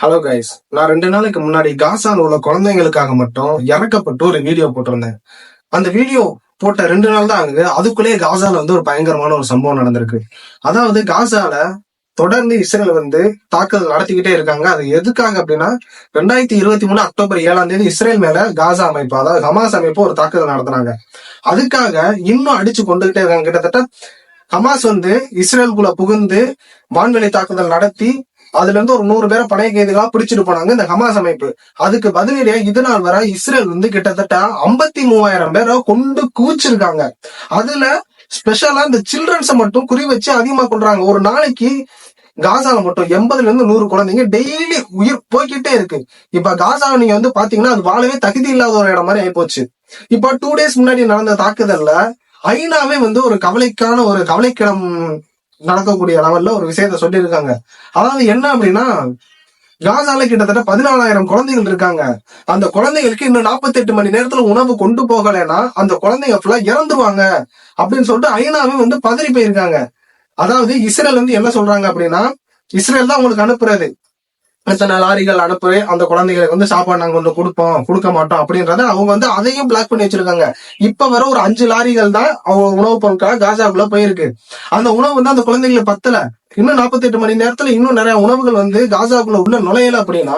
Hello guys நான் ரெண்டு நாளைக்கு முன்னாடி காசால உள்ள குழந்தைங்களுக்காக மட்டும் இறக்கப்பட்டு ஒரு வீடியோ போட்டிருந்தேன். அந்த வீடியோ போட்ட ரெண்டு நாள் தான் ஆகுது அதுக்குள்ளேயே காசால வந்து ஒரு பயங்கரமான ஒரு சம்பவம் நடந்திருக்கு. அதாவது காசால தொடர்ந்து இஸ்ரேல் வந்து தாக்குதல் நடத்திக்கிட்டே இருக்காங்க. அது எதுக்காக அப்படின்னா ரெண்டாயிரத்தி இருபத்தி மூணு அக்டோபர் ஏழாம் தேதி இஸ்ரேல் மேல காசா அமைப்பு அதாவது ஹமாஸ் அமைப்பு ஒரு தாக்குதல் நடத்தினாங்க. அதுக்காக இன்னும் அடிச்சு கொண்டுகிட்டே இருக்காங்க. கிட்டத்தட்ட ஹமாஸ் வந்து இஸ்ரேலுக்குள்ள புகுந்து வான்வெளி தாக்குதல் நடத்தி அதுல இருந்து ஒரு நூறு பேரை பணைய கைதிகளா பிடிச்சிட்டு போனாங்க இந்த ஹமாஸ் அமைப்பு. அதுக்கு பதிலடியா இது நாள் வரை இஸ்ரேல் வந்து கிட்டத்தட்ட ஐம்பத்தி மூவாயிரம் பேரை கொண்டு குவிச்சிருக்காங்க. அதுல ஸ்பெஷலா இந்த சில்ட்ரன்ஸை மட்டும் குறி வச்சு அதிகமா கொள்றாங்க. ஒரு நாளைக்கு காசால மட்டும் எண்பதுல இருந்து நூறு குழந்தைங்க டெய்லி உயிர் போய்கிட்டே இருக்கு. இப்ப காசாவை நீங்க வந்து பாத்தீங்கன்னா அது வாழவே தகுதி இல்லாத ஒரு இடம் மாதிரி ஆயிப்போச்சு. இப்ப டூ டேஸ் முன்னாடி நடந்த தாக்குதல்ல ஐநாவே வந்து ஒரு கவலைக்கான ஒரு கவலைக்கிடம் நடக்கக்கூடிய லெவல்ல ஒரு விஷயத்த சொல்லியிருக்காங்க. அதாவது என்ன அப்படின்னா காசால கிட்டத்தட்ட பதினாலாயிரம் குழந்தைகள் இருக்காங்க. அந்த குழந்தைகளுக்கு இன்னும் 48 மணி நேரத்துல உணவு கொண்டு போகலைன்னா அந்த குழந்தைங்க ஃபுல்லா இறந்துருவாங்க அப்படின்னு சொல்லிட்டு ஐநாவே வந்து பதறி போயிருக்காங்க. அதாவது இஸ்ரேல் வந்து என்ன சொல்றாங்க அப்படின்னா இஸ்ரேல் தான் உங்களுக்கு அனுப்புறது. இத்தனை லாரிகள் அனுப்பு அந்த குழந்தைகளுக்கு வந்து சாப்பாடு நாங்க கொண்டு கொடுப்போம் கொடுக்க மாட்டோம் அப்படின்றத அவங்க வந்து அதையும் பிளாக் பண்ணி வச்சிருக்காங்க. இப்ப வர ஒரு அஞ்சு லாரிகள் தான் அவங்க உணவுப் பொருட்களாக காசாக்குள்ள போயிருக்கு. அந்த உணவு வந்து அந்த குழந்தைங்களுக்கு பத்தல. இன்னும் 48 மணி நேரத்துல இன்னும் நிறைய உணவுகள் வந்து காசாக்குள்ள உள்ள நுழையல அப்படின்னா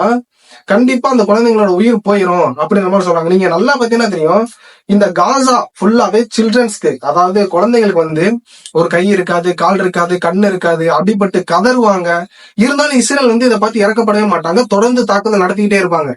கண்டிப்பா அந்த குழந்தைங்களோட உயிர் போயிரும் அப்படின்ற மாதிரி சொல்றாங்க. நீங்க நல்லா பாத்தீங்கன்னா தெரியும் இந்த காசா ஃபுல்லாவே சில்ட்ரன்ஸ்க்கு அதாவது குழந்தைங்களுக்கு வந்து ஒரு கை இருக்காது கால் இருக்காது கண் இருக்காது அடிபட்டு கதறுவாங்க. இருந்தாலும் இஸ்ரேல் வந்து இதை பார்த்து இறக்கப்படவே மாட்டாங்க தொடர்ந்து தாக்குதல் நடத்திக்கிட்டே இருப்பாங்க.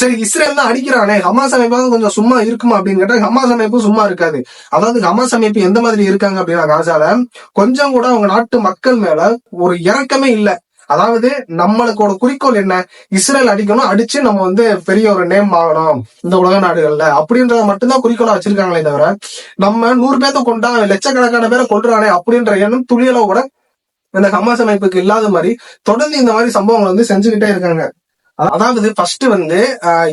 சரி இஸ்ரேல் தான் அடிக்கிறானே ஹமாஸ் அமைப்பாவது கொஞ்சம் சும்மா இருக்குமா அப்படின்னு கேட்டா ஹமாஸ் அமைப்பு சும்மா இருக்காது. அதாவது ஹமாஸ் அமைப்பு எந்த மாதிரி இருக்காங்க அப்படின்னா காசால கொஞ்சம் கூட அவங்க நாட்டு மக்கள் மேல ஒரு இறக்கமே இல்ல. அதாவது நம்மளுக்கோட குறிக்கோள் என்ன? இஸ்ரேல் அடிக்கணும் அடிச்சு நம்ம வந்து பெரிய ஒரு நேம் ஆகணும் இந்த உலக நாடுகள்ல. அப்படின்றத மட்டும்தான் குறிக்கோளா வச்சிருக்காங்களே தவிர நம்ம நூறு பேர்த்த கொண்டா லட்சக்கணக்கான பேரை கொள்றானே அப்படின்ற எண்ணம் துளியளவு கூட இந்த ஹமாஸ் அமைப்புக்கு இல்லாத மாதிரி தொடர்ந்து இந்த மாதிரி சம்பவங்கள் வந்து செஞ்சுக்கிட்டே இருக்காங்க. அதாவது ஃபர்ஸ்ட் வந்து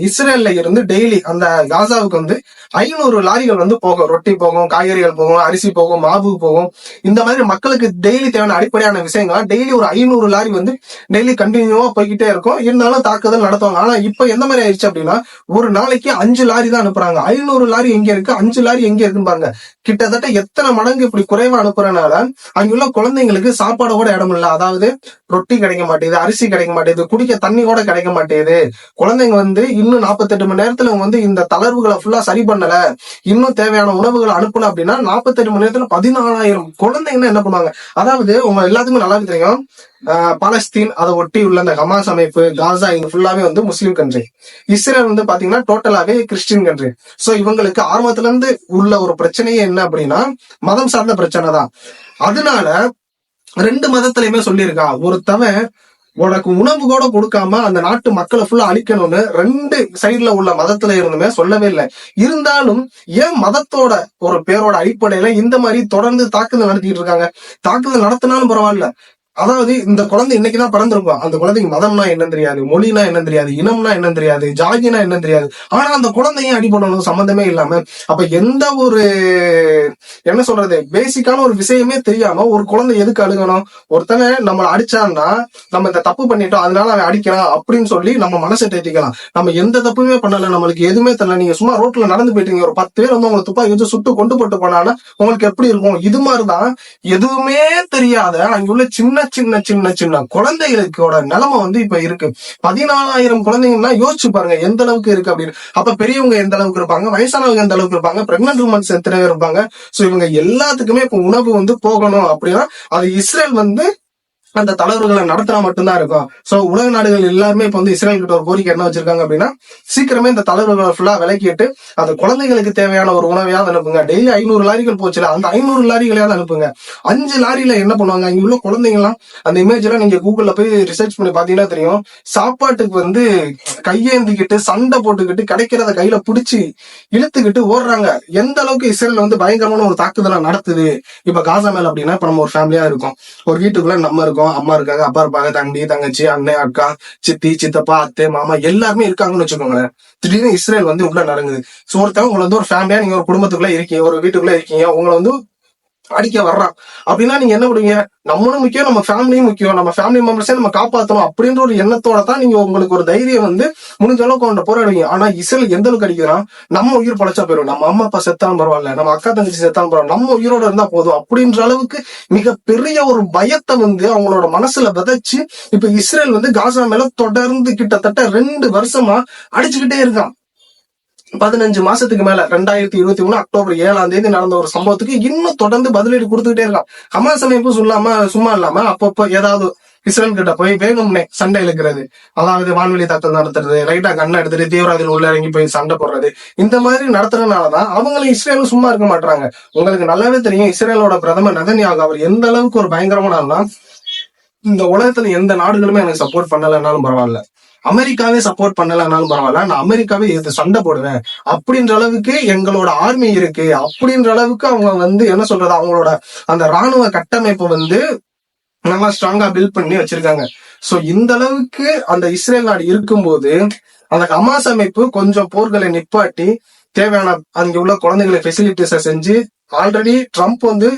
இஸ்ரேல்ல இருந்து டெய்லி அந்த காசாவுக்கு வந்து ஐநூறு லாரிகள் வந்து போகும். ரொட்டி போகும் காய்கறிகள் போகும் அரிசி போகும் மாவு போகும். இந்த மாதிரி மக்களுக்கு டெய்லி தேவையான அடிப்படையான விஷயங்கள் டெய்லி ஒரு ஐநூறு லாரி வந்து டெய்லி கண்டினியூவா போய்கிட்டே இருக்கும். இருந்தாலும் தாக்குதல் நடத்துவாங்க ஆனா இப்ப எந்த மாதிரி ஆயிடுச்சு அப்படின்னா ஒரு நாளைக்கு அஞ்சு லாரி தான் அனுப்புறாங்க. ஐநூறு லாரி எங்க இருக்கு? அஞ்சு லாரி எங்க இருக்குன்னு பாருங்க. கிட்டத்தட்ட எத்தனை மடங்கு இப்படி குறைவா அனுப்புறனால அங்குள்ள குழந்தைங்களுக்கு சாப்பாடு கூட இடம் இல்ல. அதாவது ரொட்டி கிடைக்க மாட்டேங்குது அரிசி கிடைக்க மாட்டேங்குது குடிக்க தண்ணி கூட கிடைக்க மாட்டேது குழந்தைங்க வந்து இன்னும் 48 மணி நேரத்துல அவங்க வந்து இந்த தளர்வுகளை ஃபுல்லா சரி பண்ணல. இன்னும் தேவையான உணவுகளை அனுப்பல அப்படின்னா 48 மணி நேரத்துல பதினாலாயிரம் குழந்தைங்கன்னா என்ன பண்ணுவாங்க? அதாவது உங்க எல்லாத்துக்குமே நல்லா தெரியும்? பாலஸ்தீன் அதை ஒட்டி உள்ள அந்த ஹமாஸ் அமைப்பு காசா இங்க ஃபுல்லாவே வந்து முஸ்லீம் கண்ட்ரி இஸ்ரேல் வந்து பாத்தீங்கன்னா டோட்டலாவே கிறிஸ்டின் கண்ட்ரி சோ இவங்களுக்கு ஆரம்பத்துல இருந்து உள்ள ஒரு பிரச்சனையே என்ன அப்படின்னா மதம் சார்ந்த பிரச்சனை தான் அதனால ரெண்டு மதத்திலயுமே சொல்லியிருக்கா. ஒருத்தவன் உனக்கு உணவு கூட கொடுக்காம அந்த நாட்டு மக்களை ஃபுல்லா அழிக்கணும்னு ரெண்டு சைடுல உள்ள மதத்துல இருந்துமே சொல்லவே இல்லை. இருந்தாலும் ஏன் மதத்தோட ஒரு பேரோட அடிப்படையில இந்த மாதிரி தொடர்ந்து தாக்குதல் நடத்திட்டு இருக்காங்க. தாக்குதல் நடத்தினாலும் பரவாயில்ல. அதாவது இந்த குழந்தை இன்னைக்குதான் பிறந்திருக்கும் அந்த குழந்தைக்கு மதம்னா என்னன்னு தெரியாது மொழினா என்னன்னு தெரியாது இனம்னா என்ன தெரியாது ஜாதினா என்னன்னு தெரியாது. ஆனா அந்த குழந்தையும் அடி பண்ணணும் சம்பந்தமே இல்லாம. அப்ப எந்த ஒரு என்ன சொல்றது பேசிக்கான ஒரு விஷயமே தெரியாம ஒரு குழந்தை எதுக்கு அழுகணும்? ஒருத்தங்க நம்மளை அடிச்சான்னா நம்ம இந்த தப்பு பண்ணிட்டோம் அதனால அவன் அடிக்கிறான் அப்படின்னு சொல்லி நம்ம மனசை தேத்திக்கலாம். நம்ம எந்த தப்புமே பண்ணல நம்மளுக்கு எதுவுமே தெரியல. நீங்க சும்மா ரோட்ல நடந்து போயிட்டீங்க ஒரு பத்து பேர் வந்து உங்களை துப்பாக்கி வச்சு சுட்டு கொண்டு போட்டு போனான்னா உங்களுக்கு எப்படி இருக்கும்? இது மாதிரிதான் எதுவுமே தெரியாத அங்குள்ள சின்ன சின்ன சின்ன சின்ன குழந்தைகளுக்கோட நிலைமை வந்து இப்ப இருக்கு. பதினாலாயிரம் குழந்தைங்கன்னா யோசிச்சு பாருங்க எந்த அளவுக்கு இருக்கு அப்படின்னு. அப்ப பெரியவங்க எந்த அளவுக்கு இருப்பாங்க வயசானவங்க எந்த அளவுக்கு இருப்பாங்க பிரெக்னன்ட் உமன்ஸ் எத்தனை பேர் இருப்பாங்க? சோ இவங்க எல்லாத்துக்குமே இப்ப உணவு வந்து போகணும் அப்படின்னா அது இஸ்ரேல் வந்து அந்த தலைவர்களை நடத்தினா மட்டும்தான் இருக்கும். சோ உலக நாடுகள் எல்லாருமே இப்போ வந்து இஸ்ரேல் கிட்ட ஒரு கோரிக்கை என்ன வச்சிருக்காங்க அப்படின்னா சீக்கிரமே இந்த தலைவர்களை ஃபுல்லா விலக்கிட்டு அந்த குழந்தைகளுக்கு தேவையான ஒரு உணவையாவது அனுப்புங்க. டெய்லி ஐநூறு லாரிகள் போச்சுல அந்த ஐநூறு லாரிகளையாவது அனுப்புங்க. அஞ்சு லாரியில என்ன பண்ணுவாங்க? இங்க உள்ள குழந்தைங்கலாம் அந்த இமேஜ் எல்லாம் நீங்க கூகுள்ல போய் ரிசர்ச் பண்ணி பாத்தீங்கன்னா தெரியும். சாப்பாட்டுக்கு வந்து கையேந்திக்கிட்டு சண்டை போட்டுக்கிட்டு கிடைக்கிறத கையில பிடிச்சி இழுத்துக்கிட்டு ஓடுறாங்க. எந்த அளவுக்கு இஸ்ரேல் வந்து பயங்கரமான ஒரு தாக்குதலை நடத்துது. இப்ப காசா மேல அப்படின்னா இப்ப நம்ம ஒரு ஃபேமிலியா இருக்கோம். ஒரு வீட்டுக்குள்ள நம்ம இருக்கோம். அம்மா இருக்காங்க. அப்பா இருப்பாங்க. தம்பி தங்கச்சி அண்ணன் அக்கா சித்தி சித்தப்பா அத்தை மாமா எல்லாருமே இருக்காங்கன்னு வச்சுக்கோங்களேன். திடீர்னு இஸ்ரேல் வந்து உள்ள நடங்குது. ஸோ ஒருத்தவங்க உங்களை வந்து ஒரு ஃபேமிலியா நீங்க ஒரு குடும்பத்துக்குள்ள இருக்கீங்க ஒரு வீட்டுக்குள்ள இருக்கீங்க. உங்களை வந்து அடிக்க வர்றான். அப்படின்னா நீங்க என்ன பண்ணுவீங்க? நம்மளும் முக்கியம் நம்ம ஃபேமிலியும் முக்கியம். நம்ம ஃபேமிலி மெம்பர்ஸே நம்ம காப்பாத்தணும் அப்படின்ற ஒரு எண்ணத்தோட தான் நீங்க உங்களுக்கு ஒரு தைரியம் வந்து முடிஞ்ச அளவுக்கு அவன் போராடுவீங்க. ஆனா இஸ்ரேல் எந்த அளவுக்கு அடிக்கிறான்? நம்ம உயிர் பழச்சா போயிடும் நம்ம அம்மா அப்பா செத்தாலும் பரவாயில்ல. நம்ம அக்கா தங்கச்சி செத்தாலும் பரவாயில்ல. நம்ம உயிரோட இருந்தா போதும். அப்படின்ற அளவுக்கு மிகப்பெரிய ஒரு பயத்தை வந்து அவங்களோட மனசுல விதைச்சு இப்ப இஸ்ரேல் வந்து காசா மேல தொடர்ந்து கிட்டத்தட்ட ரெண்டு வருஷமா அடிச்சுக்கிட்டே இருக்கான். பதினஞ்சு மாசத்துக்கு மேல ரெண்டாயிரத்தி இருபத்தி மூணு அக்டோபர் ஏழாம் தேதி நடந்த ஒரு சம்பவத்துக்கு இன்னும் தொடர்ந்து பதிலீடு கொடுத்துக்கிட்டே இருக்கான். ஹமாஸ் அமைப்பு சொல்லாம சும்மா இல்லாம அப்பப்போ ஏதாவது இஸ்ரேல் கிட்ட போய் வேணும்னே சண்டை இழுக்கிறது. அதாவது வான்வெளி தாக்கல் நடத்துறது ரைட்டா கண்ணை எடுத்துட்டு தீவிரவாதிகள் உள்ள இறங்கி போய் சண்டை போடுறது. இந்த மாதிரி நடத்துறதுனாலதான் அவங்களும் இஸ்ரேலும் சும்மா இருக்க மாட்டாங்க உங்களுக்கு நல்லாவே தெரியும் இஸ்ரேலோட பிரதமர் நதன்யாக அவர் எந்த அளவுக்கு ஒரு பயங்கரமான இந்த உலகத்துல எந்த நாடுகளுமே எனக்கு சப்போர்ட் பண்ணலைன்னாலும் பரவாயில்ல. அமெரிக்காவே சப்போர்ட் பண்ணலனாலும் பரவாயில்ல. நான் அமெரிக்காவே இது சண்டை போடுவேன் அப்படின்ற அளவுக்கு எங்களோட ஆர்மி இருக்கு. அப்படின்ற அளவுக்கு அவங்க வந்து என்ன சொல்றது? அவங்களோட அந்த ராணுவ கட்டமைப்பு வந்து நல்லா ஸ்ட்ராங்கா பில்ட் பண்ணி வச்சிருக்காங்க. சோ இந்த அளவுக்கு அந்த இஸ்ரேல் நாடு இருக்கும்போது அந்த ஹமாஸ் அமைப்பு கொஞ்சம் போர்களை நிப்பாட்டி தேவையான அங்க உள்ள குழந்தைகளை ஃபெசிலிட்டிஸ செஞ்சு ஆல்ரெடி ட்ரம்ப் வந்து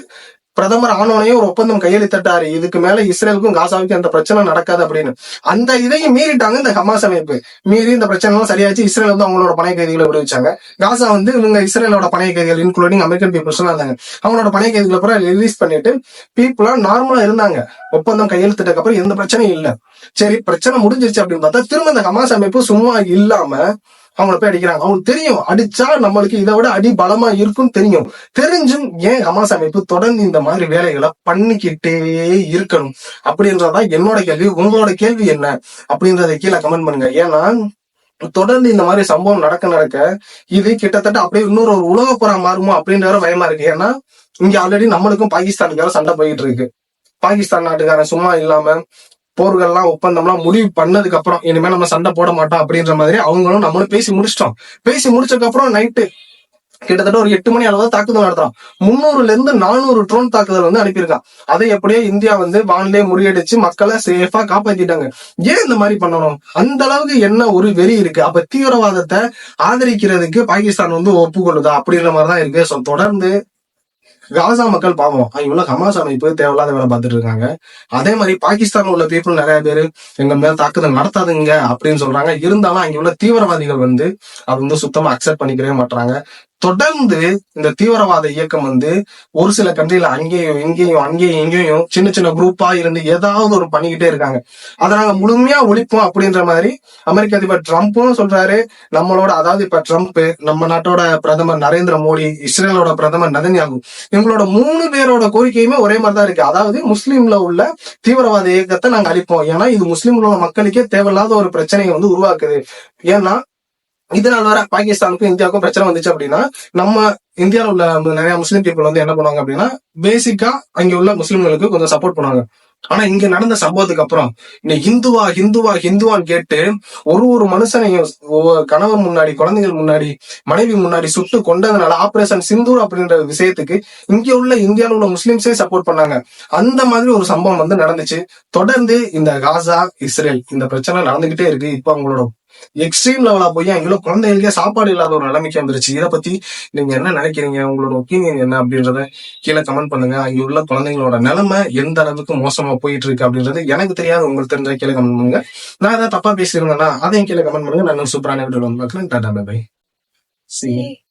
பிரதமர் ஆனோனையும் ஒரு ஒப்பந்தம் கையெழுத்திட்டாரு. இதுக்கு மேல இஸ்ரேலுக்கும் காசாவுக்கும் அந்த பிரச்சனை நடக்காது அப்படின்னு. அந்த இதையும் மீறிட்டாங்க இந்த ஹமாஸ் அமைப்பு. மீறி இந்த பிரச்சனை எல்லாம் சரியாச்சு. இஸ்ரேல் வந்து அவங்களோட பணைய கைதிகளை விடுவிச்சாங்க. காசா வந்து இவங்க இஸ்ரேலோட பணைய கைதிகள் இன்க்ளூடிங் அமெரிக்கன் பீப்புள்ஸ் எல்லாம் இருந்தாங்க. அவங்களோட பணைய கைதிகளை அப்புறம் ரிலீஸ் பண்ணிட்டு பீப்புளா நார்மலா இருந்தாங்க. ஒப்பந்தம் கையெழுத்திட்டதுக்கு அப்புறம் எந்த பிரச்சனையும் இல்ல. சரி பிரச்சனை முடிஞ்சிருச்சு அப்படின்னு பார்த்தா திரும்ப இந்த ஹமாஸ் அமைப்பு சும்மா இல்லாம அவங்கள போய் அடிக்கிறாங்க. அவங்களுக்கு தெரியும். அடிச்சா நம்மளுக்கு இதை விட அடி பலமா இருக்கும் தெரியும். தெரிஞ்சும் ஏன் ஹமாஸ் அமைப்பு தொடர்ந்து இந்த மாதிரி வேலைகளை பண்ணிக்கிட்டே இருக்கணும்? அப்படின்றதான் என்னோட கேள்வி. உங்களோட கேள்வி என்ன? அப்படின்றத கீழே கமெண்ட் பண்ணுங்க. ஏன்னா தொடர்ந்து இந்த மாதிரி சம்பவம் நடக்க நடக்க இது கிட்டத்தட்ட அப்படியே இன்னொரு ஒரு உலகப்புறா மாறுமோ அப்படின்ற பயமா இருக்கு. ஏன்னா இங்க ஆல்ரெடி நம்மளுக்கும் பாகிஸ்தானுக்கார சண்டை போயிட்டு இருக்கு. பாகிஸ்தான் நாட்டுக்காரன் சும்மா இல்லாம போர்கள்லாம் ஒப்பந்தம்லாம் முடிவு பண்ணதுக்கு அப்புறம் இனிமே நம்ம சண்டை போட மாட்டோம் அப்படின்ற மாதிரி அவங்களும் நம்மளும் பேசி முடிச்சிட்டோம். பேசி முடிச்சதுக்கு அப்புறம் நைட்டு கிட்டத்தட்ட ஒரு எட்டு மணி அளவு தாக்குதல் நடத்துறான். முந்நூறுல இருந்து நானூறு ட்ரோன் தாக்குதல் வந்து அனுப்பியிருக்கான். அதை எப்படியோ இந்தியா வந்து வானிலே முறியடிச்சு மக்களை சேஃபா காப்பாத்திட்டாங்க. ஏன் இந்த மாதிரி பண்ணணும்? அந்த அளவுக்கு என்ன ஒரு வெறி இருக்கு? அப்ப தீவிரவாதத்தை ஆதரிக்கிறதுக்கு பாகிஸ்தான் வந்து ஒப்புக்கொள்ளுதா? அப்படின்ற மாதிரிதான் இருக்கு. சோ தொடர்ந்து காசா மக்கள் பாவம். இவ்வளவு ஹமாஸ் அமைப்பு தேவையில்லாத வேலை பார்த்துட்டு இருக்காங்க. அதே மாதிரி பாகிஸ்தான்ல உள்ள பீப்புள் நிறைய பேர் எங்க மேல தாக்குதல் நடத்தாதுங்க அப்படின்னு சொல்றாங்க. இருந்தாலும் அங்க உள்ள தீவிரவாதிகள் வந்து அது வந்து சுத்தமா அக்செப்ட் பண்ணிக்கவே மாட்டாங்க தொடர்ந்து இந்த தீவிரவாத இயக்கம் வந்து ஒரு சில கண்ட்ரில அங்கேயும் இங்கேயும் அங்கேயும் இங்கேயும் சின்ன சின்ன குரூப்பா இருந்து ஏதாவது ஒரு பண்ணிக்கிட்டே இருக்காங்க. அதை நாங்க முழுமையா ஒழிப்போம் அப்படின்ற மாதிரி அமெரிக்க அதிபர் ட்ரம்ப்பும் சொல்றாரு. நம்மளோட அதாவது இப்ப ட்ரம்ப் நம்ம நாட்டோட பிரதமர் நரேந்திர மோடி இஸ்ரேலோட பிரதமர் நதன்யாகு இவங்களோட மூணு பேரோட கோரிக்கையுமே ஒரே மாதிரி தான் இருக்கு. அதாவது முஸ்லீம்ல உள்ள தீவிரவாத இயக்கத்தை நாங்க அழிப்போம். ஏன்னா இது முஸ்லீம்ல உள்ள மக்களுக்கே தேவையில்லாத ஒரு பிரச்சனையை வந்து உருவாக்குது. ஏன்னா இதனால வர பாகிஸ்தானுக்கும் இந்தியாவுக்கும் பிரச்சனை வந்துச்சு அப்படின்னா நம்ம இந்தியாவில் உள்ள நிறைய முஸ்லீம் பீப்புள் வந்து என்ன பண்ணுவாங்க அப்படின்னா பேசிக்கா அங்க உள்ள முஸ்லிம்களுக்கு கொஞ்சம் சப்போர்ட் பண்ணுவாங்க. ஆனா இங்க நடந்த சம்பவத்துக்கு அப்புறம் இந்த ஹிந்துவா ஹிந்துவா ஹிந்துவான்னு கேட்டு ஒரு ஒரு மனுஷனையும் கணவன் முன்னாடி குழந்தைகள் முன்னாடி மனைவி முன்னாடி சுட்டு கொண்டதுனால ஆபரேஷன் சிந்தூர் அப்படின்ற விஷயத்துக்கு இங்க உள்ள இந்தியாவில் உள்ள முஸ்லிம்ஸே சப்போர்ட் பண்ணாங்க. அந்த மாதிரி ஒரு சம்பவம் வந்து நடந்துச்சு. தொடர்ந்து இந்த காசா இஸ்ரேல் இந்த பிரச்சனை நடந்துகிட்டே இருக்கு. இப்ப அவங்களோட எக்ஸ்ட்ரீம் லெவலா போய் அங்கே குழந்தைகளுக்கே சாப்பாடு இல்லாத ஒரு நிலைமைக்கு வந்துருச்சு? இதை பத்தி நீங்க என்ன நினைக்கிறீங்க? உங்களோட ஒப்பீனியன் என்ன அப்படின்றத கீழே கமெண்ட் பண்ணுங்க. அங்க உள்ள குழந்தைங்களோட நிலைமை எந்த அளவுக்கு மோசமா போயிட்டு இருக்கு அப்படின்றது எனக்கு தெரியாது. உங்களுக்கு தெரிஞ்ச கீழே கமெண்ட் பண்ணுங்க. நான் ஏதாவது தப்பா பேசியிருந்தேன்னா அதையும் கீழே கமெண்ட் பண்ணுங்க. நான் சூப்பரான வீடியோ வந்து பார்க்குறேன். Tata bye C